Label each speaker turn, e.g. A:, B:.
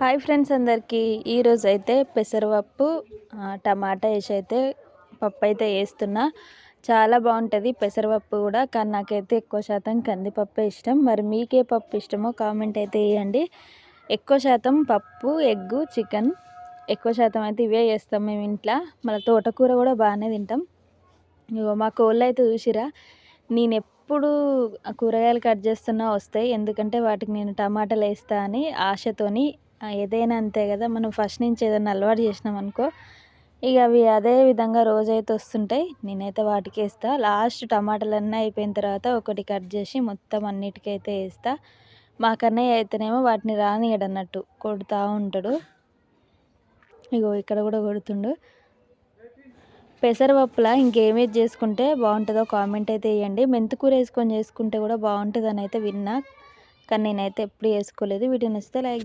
A: Hi friends అందరికీ. ఈరోజు అయితే పెసరపప్పు టమాటా వేసి అయితే పప్పు అయితే వేస్తున్నా. చాలా బాగుంటుంది పెసరపప్పు కూడా కానీ నాకైతే ఎక్కువ శాతం కందిపప్పు ఇష్టం. మరి మీకే పప్పు ఇష్టమో కామెంట్ అయితే వేయండి. ఎక్కువ శాతం పప్పు ఎగ్గు చికెన్ ఎక్కువ శాతం అయితే ఇవే చేస్తాం మేము ఇంట్లో. మళ్ళీ తోటకూర కూడా బాగానే తింటాం. ఇగో మా కోళ్ళు అయితే చూసిరా నేను ఎప్పుడు కూరగాయలు కట్ చేస్తున్నా వస్తాయి. ఎందుకంటే వాటికి నేను టమాటాలు వేస్తా అని ఆశతోని ఏదైనా అంతే కదా మనం ఫస్ట్ నుంచి ఏదైనా అలవాటు చేసినాం అనుకో ఇక అవి అదే విధంగా రోజైతే వస్తుంటాయి. నేనైతే వాటికి వేస్తా. లాస్ట్ టమాటాలన్నీ అయిపోయిన తర్వాత ఒకటి కట్ చేసి మొత్తం అన్నిటికైతే వేస్తా. మా కన్నయ్య అయితేనేమో వాటిని రానియడన్నట్టు కొడుతూ ఉంటాడు. ఇగో ఇక్కడ కూడా కొడుతుండు. పెసరపప్పులా ఇంకేమేది చేసుకుంటే బాగుంటుందో కామెంట్ అయితే వేయండి మెంతికూర వేసుకొని చేసుకుంటే కూడా బాగుంటుంది అయితే విన్నా. కానీ నేనైతే ఎప్పుడు వేసుకోలేదు. వీటిని నచ్చితే లైక్